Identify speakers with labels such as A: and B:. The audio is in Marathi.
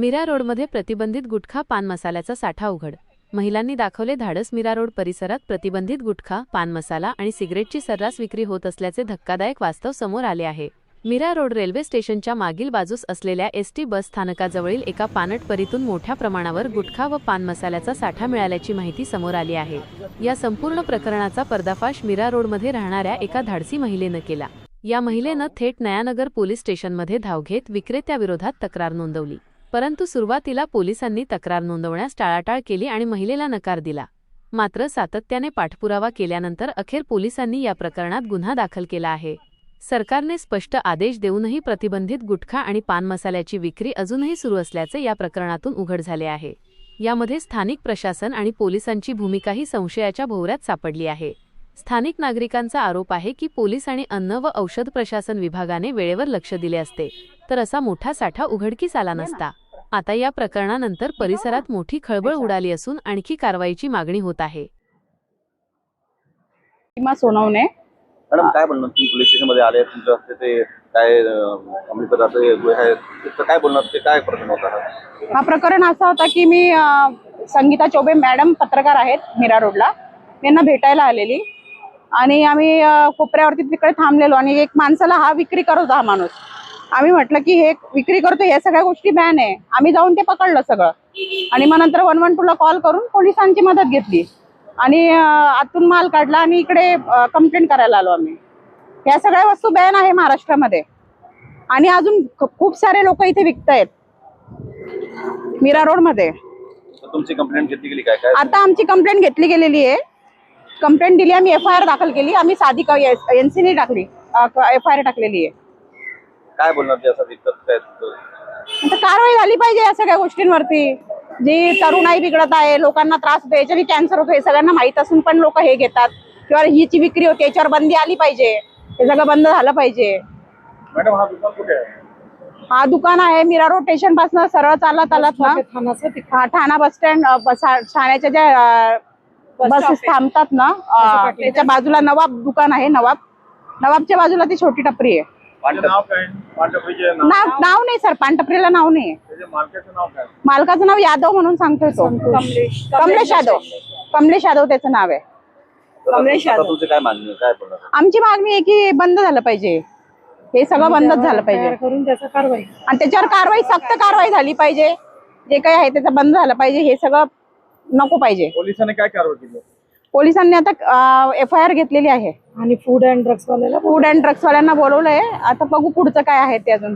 A: मीरा रोडमध्ये प्रतिबंधित गुटखा पान मसाल्याचा साठा उघड. महिलांनी दाखवले धाडस मीरा रोड परिसरात प्रतिबंधित गुटखा पान मसाला आणि सिगरेटची सर्रास विक्री होत असल्याचे धक्कादायक वास्तव समोर आले आहे. मीरा रोड रेल्वे स्टेशनच्या मागील बाजूस असलेल्या एस टी बस स्थानकाजवळील एका पानटपरीतून मोठ्या प्रमाणावर गुटखा व पान मसाल्याचा साठा मिळाल्याची माहिती समोर आली आहे. या संपूर्ण प्रकरणाचा पर्दाफाश मीरा रोडमध्ये राहणाऱ्या एका धाडसी महिलेनं केला. या महिलेनं थेट नयानगर पोलीस स्टेशनमध्ये धाव घेत विक्रेत्याविरोधात तक्रार नोंदवली. परंतु सुरुवातीला पोलिसांनी तक्रार नोंदवण्यास टाळाटाळ केली आणि महिलेला नकार दिला. मात्र सातत्याने पाठपुरावा केल्यानंतर अखेर पोलिसांनी या प्रकरणात गुन्हा दाखल केला आहे. सरकारने स्पष्ट आदेश देऊनही प्रतिबंधित गुटखा आणि पान मसाल्याची विक्री अजूनही सुरू असल्याचे या प्रकरणातून उघड झाले आहे. यामध्ये स्थानिक प्रशासन आणि पोलिसांची भूमिकाही संशयाच्या भोवऱ्यात सापडली आहे. स्थानिक नागरिकांचा आरोप आहे की पोलीस आणि अन्न व औषध प्रशासन विभागाने वेळेवर लक्ष दिले असते. तर असा मोठा साठा उघडकीस आला नसता. आता या प्रकरणानंतर परिसरात मोठी खळबळ उडाली असून आणखी कारवाईची मागणी होत आहे.
B: सोनवणे.
C: मॅडम काय बोलणार? तुम्ही पोलीस स्टेशनमध्ये आले तुमच्या हस्ते ते काय अंमली पदार्थ हे आहेत काय बोलणार? ते काय प्रकरण होता? हा?
B: प्रकरण असा होता की मी संगीता चौबे मॅडम पत्रकार आहेत मीरा रोडला. यांना भेटायला आलेली. आणि आम्ही कोपऱ्यावरती तिकडे थांबलेलो आणि एक माणसाला हा विक्री करत होता हा माणूस. आम्ही म्हटलं की हे विक्री करतो या सगळ्या गोष्टी बॅन आहे. आम्ही जाऊन ते पकडलं सगळं. आणि मग नंतर वन वन टूला कॉल करून पोलिसांची मदत घेतली. आणि आतून माल काढला आणि इकडे कंप्लेंट करायला आलो आम्ही. या सगळ्या वस्तू बॅन आहे महाराष्ट्रामध्ये. आणि अजून खूप सारे लोक इथे विकतायत. मीरा रोडमध्ये.
C: तर तुमची कंप्लेंट घेतली गेली काय? काय
B: आता आमची कंप्लेंट घेतली गेलेली आहे. कंप्लेंट दिली आम्ही एफ आय आर दाखल केली. आम्ही साधी एनसीने टाकली. एफ आय आर टाकलेली आहे.
C: काय बोलणार ते असं विकत काय
B: आता कारवाई झाली पाहिजे या सगळ्या गोष्टींवरती. जी तरुणाई बिघडत आहे लोकांना त्रास होतो याच्याने कॅन्सर होतो हे सगळ्यांना माहीत असून पण लोक हे घेतात. किंवा हिची विक्री होते याच्यावर बंदी आली पाहिजे. हे सगळं बंद झालं पाहिजे.
C: मॅडम हा दुकान कुठे आहे?
B: हा दुकान आहे मीरा रोड स्टेशनपासून सरळ चालत आलात ना? हा ठाणा बस स्टँड ठाण्याच्या ज्या बसेस थांबतात ना अ, त्याच्या बाजूला नवाब दुकान आहे नवाब. नवाबच्या बाजूला ती छोटी टपरी आहे.
C: नाव काय? पांढरपुरीचे नाव.
B: नाव नाव नाही सर. पानटपरीला नाव नाही.
C: त्याचे मालकाचं नाव काय?
B: मालकाचं नाव यादव म्हणून सांगतोय तो. कमलेश. यादव. कमलेश यादव त्याचं नाव आहे.
C: आता आता तुमची काय मागणी आहे? काय बोलणार?
B: आमची मागणी आहे की बंद झालं पाहिजे. हे सगळं बंदच झालं पाहिजे.
D: करून त्याचा कारवाई.
B: आणि त्याच्यावर कारवाई सक्त कारवाई झाली पाहिजे. जे काही आहे त्याचं बंद झालं पाहिजे. हे सगळं नको पाहिजे.
C: पोलिसांनी काय कारवाई केली?
B: पोलिसांनी आता एफ आय आर घेतलेली आहे.
D: आणि फूड अँड ड्रग्स वाल्याला
B: फूड अँड ड्रग्सवाल्यांना बोलवलंय. आता बघू पुढचं काय आहे ते अजून.